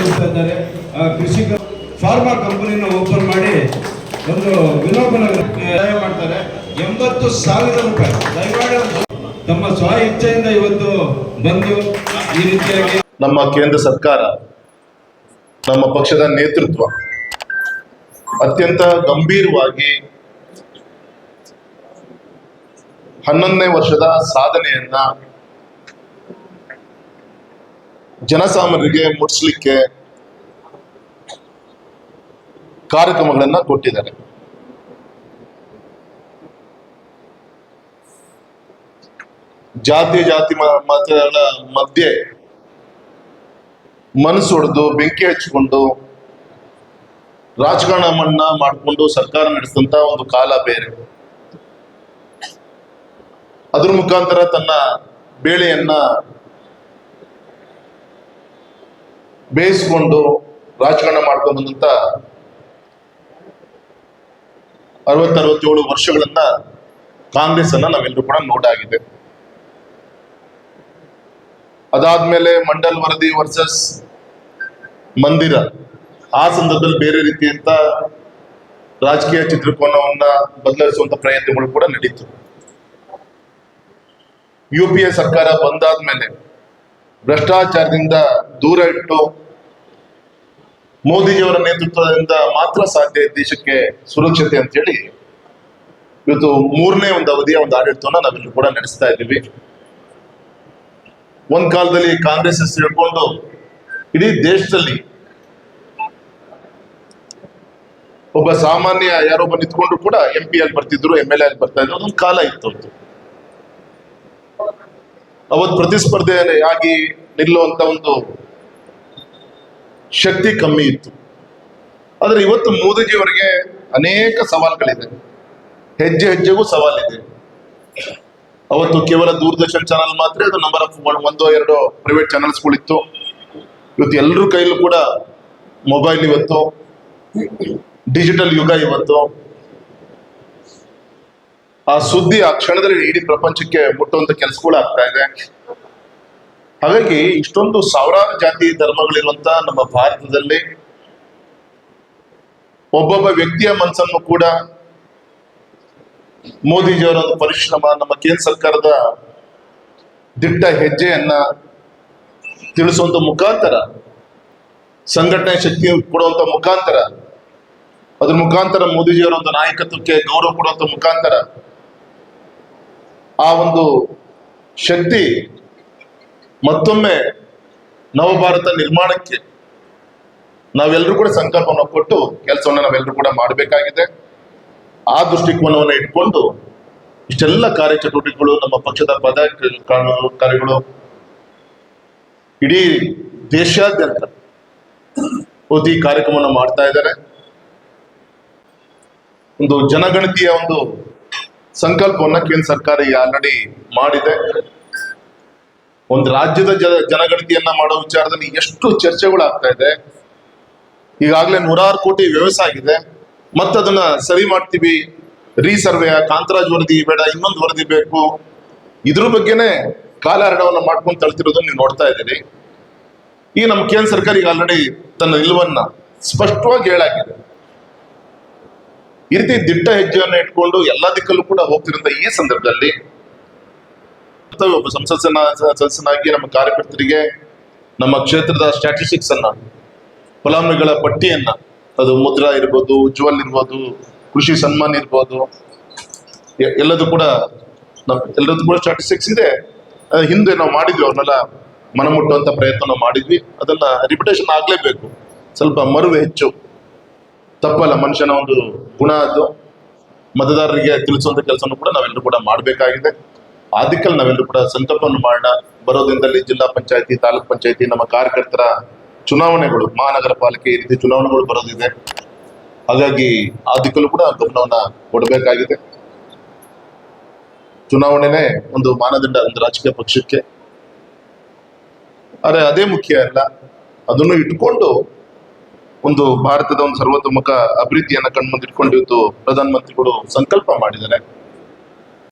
ನಡೆಸ್ತಾ ಇದ್ದಾರೆ ಕೃಷಿಕ ಫಾರ್ಮಾ ಕಂಪನಿನ ಓಪನ್ ಮಾಡಿ ಒಂದು ವಿಲೋಪನ ಮಾಡ್ತಾರೆ. ಎಂಬತ್ತು ಸಾವಿರ ರೂಪಾಯಿ. ತಮ್ಮ ಸ್ವ ಇಚ್ಛೆಯಿಂದ ಇವತ್ತು ಬಂದು ಈ ರೀತಿಯಾಗಿ ನಮ್ಮ ಕೇಂದ್ರ ಸರ್ಕಾರ, ನಮ್ಮ ಪಕ್ಷದ ನೇತೃತ್ವ ಅತ್ಯಂತ ಗಂಭೀರವಾಗಿ ಹನ್ನೊಂದನೇ ವರ್ಷದ ಸಾಧನೆಯನ್ನ ಜನಸಾಮಾನ್ಯರಿಗೆ ಮುಟ್ಟಿಸ್ಲಿಕ್ಕೆ ಕಾರ್ಯಕ್ರಮಗಳನ್ನ ಕೊಟ್ಟಿದ್ದಾರೆ. ಜಾತಿ ಜಾತಿ ಮತಗಳ ಮಧ್ಯೆ ಮನಸ್ಸು ಹೊಡೆದು ಬೆಂಕಿ ಹಚ್ಚಿಕೊಂಡು, ರಾಜಕಾರಣ ಮಣ್ಣ ಮಾಡಿಕೊಂಡು ಸರ್ಕಾರ ನಡೆಸಿದಂತ ಒಂದು ಕಾಲ ಬೇರೆ. ಅದ್ರ ಮುಖಾಂತರ ತನ್ನ ಬೇಳೆಯನ್ನ ಬೇಯಿಸ್ಕೊಂಡು ರಾಜಕಾರಣ ಮಾಡ್ಕೊಂಡು ಬಂದಂತ ಅರವತ್ತರವತ್ತೇಳು ವರ್ಷಗಳನ್ನ ಕಾಂಗ್ರೆಸ್ ಅನ್ನ ನಾವೆಲ್ಲರೂ ಕೂಡ ನೋಡಾಗಿದೆ. ಅದಾದ್ಮೇಲೆ ಮಂಡಲ್ ವರದಿ ವರ್ಸಸ್ ಮಂದಿರ. ಆ ಸಂದರ್ಭದಲ್ಲಿ ಬೇರೆ ರೀತಿಯಂತ ರಾಜಕೀಯ ಚಿತ್ರಕೋನವನ್ನ ಬದಲಾಯಿಸುವಂತ ಪ್ರಯತ್ನಗಳು ಕೂಡ ನಡೀತು. ಯು ಪಿ ಎ ಸರ್ಕಾರ ಬಂದಾದ್ಮೇಲೆ ಭ್ರಷ್ಟಾಚಾರದಿಂದ ದೂರ ಇಟ್ಟು ಮೋದಿಜಿಯವರ ನೇತೃತ್ವದಿಂದ ಮಾತ್ರ ಸಾಧ್ಯ ದೇಶಕ್ಕೆ ಸುರಕ್ಷತೆ ಅಂತ ಹೇಳಿ ಇವತ್ತು ಮೂರನೇ ಒಂದು ಅವಧಿಯ ಒಂದು ಆಡಳಿತವನ್ನ ನಾವೆಲ್ಲರೂ ಕೂಡ ನಡೆಸ್ತಾ ಇದ್ದೀವಿ. ಒಂದ್ ಕಾಲದಲ್ಲಿ ಕಾಂಗ್ರೆಸ್ ಹೆಸರು ಇಡೀ ದೇಶದಲ್ಲಿ ಒಬ್ಬ ಸಾಮಾನ್ಯ ಯಾರೊಬ್ಬ ನಿಂತ್ಕೊಂಡ್ರು ಕೂಡ ಎಂ ಪಿ ಆಗಿ ಬರ್ತಿದ್ರು ಎಂ ಎಲ್ ಎ ಆಗಿ ಬರ್ತಾ ಇದ್ರು, ಅದೊಂದು ಕಾಲ ಇತ್ತು ಅವತ್ತು. ಅವತ್ತು ಪ್ರತಿಸ್ಪರ್ಧೆ ಆಗಿ ನಿಲ್ಲುವಂತ ಒಂದು ಶಕ್ತಿ ಕಮ್ಮಿ ಇತ್ತು. ಆದರೆ ಇವತ್ತು ಮೋದಿಜಿಯವರಿಗೆ ಅನೇಕ ಸವಾಲುಗಳಿದೆ. ಹೆಜ್ಜೆ ಹೆಜ್ಜೆಗೂ ಸವಾಲಿದೆ. ಅವತ್ತು ಕೇವಲ ದೂರದರ್ಶನ್ ಚಾನಲ್ ಮಾತ್ರ ಅದು ನಂಬರ್ ಆಫ್ ಒಂದೋ ಎರಡೋ ಪ್ರೈವೇಟ್ ಚಾನಲ್ಸ್ಗಳಿತ್ತು ಇವತ್ತು ಎಲ್ಲರ ಕೈಲೂ ಕೂಡ ಮೊಬೈಲ್ ಇವತ್ತು ಡಿಜಿಟಲ್ ಯುಗ ಇವತ್ತು. ಆ ಸುದ್ದಿ ಆ ಕ್ಷಣದಲ್ಲಿ ಇಡೀ ಪ್ರಪಂಚಕ್ಕೆ ಮುಟ್ಟುವಂತ ಕೆಲಸಗಳು ಆಗ್ತಾ ಇದೆ. ಹಾಗಾಗಿ ಇಷ್ಟೊಂದು ಸಾವಿರಾರು ಜಾತಿ ಧರ್ಮಗಳಿರುವಂತ ನಮ್ಮ ಭಾರತದಲ್ಲಿ ಒಬ್ಬೊಬ್ಬ ವ್ಯಕ್ತಿಯ ಮನಸ್ಸನ್ನು ಕೂಡ ಮೋದಿಜಿಯವರ ಒಂದು ಪರಿಶ್ರಮ, ನಮ್ಮ ಕೇಂದ್ರ ಸರ್ಕಾರದ ದಿಟ್ಟ ಹೆಜ್ಜೆಯನ್ನ ತಿಳಿಸುವಂತ ಮುಖಾಂತರ, ಸಂಘಟನೆ ಶಕ್ತಿ ಕೊಡುವಂತ ಮುಖಾಂತರ, ಅದ್ರ ಮುಖಾಂತರ ಮೋದಿಜಿಯವರ ಒಂದು ನಾಯಕತ್ವಕ್ಕೆ ಗೌರವ ಕೊಡುವಂತ ಮುಖಾಂತರ ಆ ಒಂದು ಶಕ್ತಿ ಮತ್ತೊಮ್ಮೆ ನವಭಾರತ ನಿರ್ಮಾಣಕ್ಕೆ ನಾವೆಲ್ಲರೂ ಕೂಡ ಸಂಕಲ್ಪವನ್ನು ಕೊಟ್ಟು ಕೆಲಸವನ್ನು ನಾವೆಲ್ಲರೂ ಕೂಡ ಮಾಡಬೇಕಾಗಿದೆ. ಆ ದೃಷ್ಟಿಕೋನವನ್ನು ಇಟ್ಕೊಂಡು ಇಷ್ಟೆಲ್ಲ ಕಾರ್ಯಚಟುವಟಿಕೆಗಳು ನಮ್ಮ ಪಕ್ಷದ ಪದಾಧಿಕಾರಿಗಳು ಇಡೀ ದೇಶಾದ್ಯಂತ ಈ ಕಾರ್ಯಕ್ರಮವನ್ನು ಮಾಡ್ತಾ ಇದ್ದಾರೆ. ಒಂದು ಜನಗಣತಿಯ ಒಂದು ಸಂಕಲ್ಪವನ್ನ ಕೇಂದ್ರ ಸರ್ಕಾರ ಈ ಆಲ್ರೆಡಿ ಮಾಡಿದೆ. ಒಂದು ರಾಜ್ಯದ ಜನ ಜನಗಣತಿಯನ್ನ ಮಾಡೋ ವಿಚಾರದಲ್ಲಿ ಎಷ್ಟು ಚರ್ಚೆಗಳು ಆಗ್ತಾ ಇದೆ. ಈಗಾಗಲೇ ನೂರಾರು ಕೋಟಿ ವ್ಯವಸ್ಥೆ ಆಗಿದೆ. ಮತ್ತದನ್ನ ಸರಿ ಮಾಡ್ತೀವಿ. ರೀಸರ್ವೆ, ಕಾಂತರಾಜ್ ವರದಿ ಬೇಡ, ಇನ್ನೊಂದು ವರದಿ ಬೇಕು. ಇದ್ರ ಬಗ್ಗೆನೆ ಕಾಲಹರಣವನ್ನು ಮಾಡ್ಕೊಂಡು ತಳ್ತಿರೋದನ್ನ ನೀವು ನೋಡ್ತಾ ಇದ್ದೀರಿ. ಈ ನಮ್ಮ ಕೇಂದ್ರ ಸರ್ಕಾರ ಈಗ ಆಲ್ರೆಡಿ ತನ್ನ ನಿಲುವನ್ನ ಸ್ಪಷ್ಟವಾಗಿ ಹೇಳಾಗಿದೆ. ಈ ರೀತಿ ದಿಟ್ಟ ಹೆಜ್ಜೆಯನ್ನು ಇಟ್ಕೊಂಡು ಎಲ್ಲಾ ದಿಕ್ಕಲ್ಲೂ ಕೂಡ ಹೋಗ್ತಿರೋಂಥ ಈ ಸಂದರ್ಭದಲ್ಲಿ ಒಬ್ಬ ಸಂಸದನ ಸದಸ್ಯನಾಗಿ ನಮ್ಮ ಕಾರ್ಯಕರ್ತರಿಗೆ ನಮ್ಮ ಕ್ಷೇತ್ರದ ಸ್ಟ್ಯಾಟಿಸ್ಟಿಕ್ಸ್ ಅನ್ನ, ಫಲಾನುಭವಿಗಳ ಪಟ್ಟಿಯನ್ನ, ಅದು ಮುದ್ರಾ ಇರ್ಬೋದು, ಉಜ್ವಲ್ ಇರ್ಬೋದು, ಕೃಷಿ ಸನ್ಮಾನ್ ಇರ್ಬೋದು ಎಲ್ಲದೂ ಕೂಡ ನಮ್ ಎಲ್ಲದೂ ಕೂಡ ಸ್ಟ್ಯಾಟಿಸ್ಟಿಕ್ಸ್ ಇದೆ. ಹಿಂದೆ ನಾವು ಮಾಡಿದ್ವಿ, ಅವ್ರನ್ನೆಲ್ಲ ಮನಮುಟ್ಟುವಂತ ಪ್ರಯತ್ನ ನಾವು ಮಾಡಿದ್ವಿ. ಅದನ್ನ ರಿಪಿಟೇಷನ್ ಆಗ್ಲೇಬೇಕು. ಸ್ವಲ್ಪ ಮರುವೆ ಹೆಚ್ಚು. ತಪ್ಪಲ್ಲ, ಮನುಷ್ಯನ ಒಂದು ಗುಣ ಅದು. ಮತದಾರರಿಗೆ ತಿಳಿಸುವಂತ ಕೆಲಸವನ್ನು ಕೂಡ ನಾವೆಲ್ಲರೂ ಕೂಡ ಮಾಡಬೇಕಾಗಿದೆ. ಆ ದಿಕ್ಕಲ್ಲಿ ನಾವೆಲ್ಲರೂ ಕೂಡ ಸಂಕಲ್ಪವನ್ನು ಮಾಡೋಣ. ಬರೋ ಜಿಲ್ಲಾ ಪಂಚಾಯತಿ, ತಾಲೂಕ್ ಪಂಚಾಯತಿ, ನಮ್ಮ ಕಾರ್ಯಕರ್ತರ ಚುನಾವಣೆಗಳು, ಮಹಾನಗರ ಪಾಲಿಕೆ ರೀತಿ ಚುನಾವಣೆಗಳು ಬರೋದಿದೆ. ಹಾಗಾಗಿ ಆ ಕೂಡ ಗಮನವನ್ನ ಕೊಡಬೇಕಾಗಿದೆ. ಚುನಾವಣೆನೇ ಒಂದು ಮಾನದಂಡ ಒಂದು ರಾಜಕೀಯ ಪಕ್ಷಕ್ಕೆ. ಆದರೆ ಅದೇ ಮುಖ್ಯ ಅಲ್ಲ, ಅದನ್ನು ಇಟ್ಕೊಂಡು ಒಂದು ಭಾರತದ ಒಂದು ಸರ್ವತೋಮುಖ ಅಭಿವೃದ್ಧಿಯನ್ನ ಕಣ್ಮುಂದಿಟ್ಕೊಂಡು ಪ್ರಧಾನಮಂತ್ರಿಗಳು ಸಂಕಲ್ಪ ಮಾಡಿದ್ದಾರೆ.